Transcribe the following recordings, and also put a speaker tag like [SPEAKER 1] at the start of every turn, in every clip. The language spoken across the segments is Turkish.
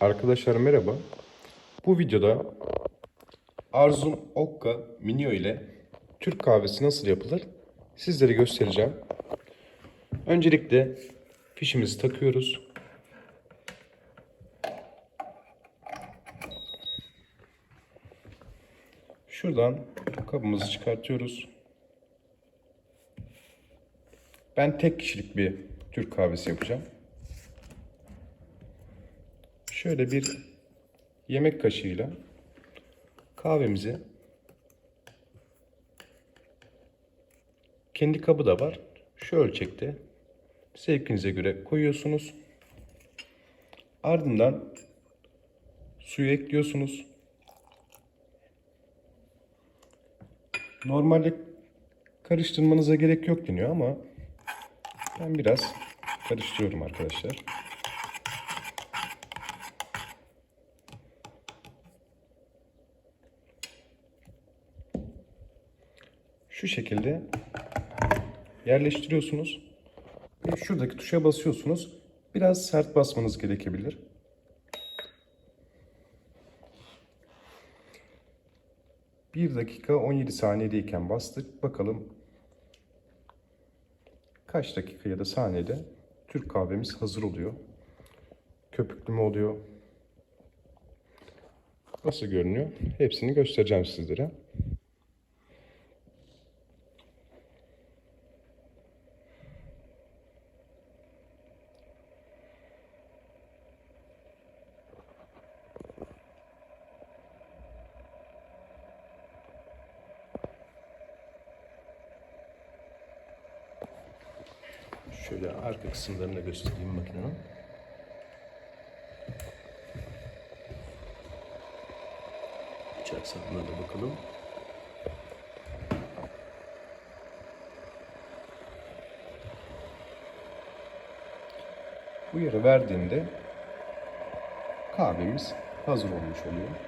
[SPEAKER 1] Arkadaşlar merhaba. Bu videoda Arzum Okka Minio ile Türk kahvesi nasıl yapılır sizlere göstereceğim. Öncelikle fişimizi takıyoruz. Şuradan kabımızı çıkartıyoruz. Ben tek kişilik bir Türk kahvesi yapacağım. Şöyle bir yemek kaşığıyla kahvemizi kendi kabı da var. Şu ölçekte zevkinize göre koyuyorsunuz. Ardından suyu ekliyorsunuz. Normalde karıştırmanıza gerek yok deniyor ama ben biraz karıştırıyorum arkadaşlar. Şu şekilde yerleştiriyorsunuz. Ve şuradaki tuşa basıyorsunuz. Biraz sert basmanız gerekebilir. Bir dakika 17 saniyedeyken bastık. Bakalım kaç dakika ya da saniyede Türk kahvemiz hazır oluyor. Köpüklü mü oluyor? Nasıl görünüyor? Hepsini göstereceğim sizlere. Şöyle arka kısımlarını da göstereyim makinenin. İç aksamına da bakalım. Bu yere verdiğinde kahvemiz hazır olmuş oluyor.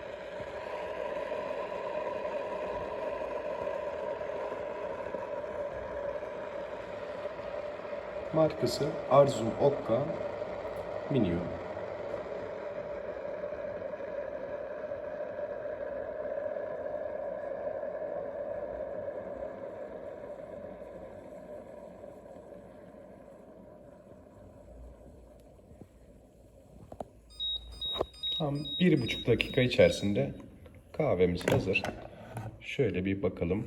[SPEAKER 1] Markası Arzum Okka Minio. Tam bir buçuk dakika içerisinde kahvemiz hazır. Şöyle bir bakalım.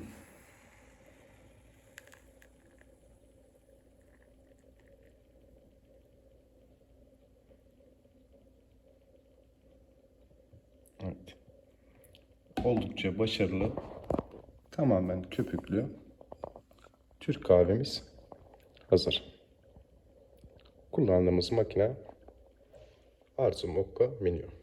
[SPEAKER 1] Evet. Oldukça başarılı. Tamamen köpüklü. Türk kahvemiz hazır. Kullandığımız makine Arzum Okka Minio.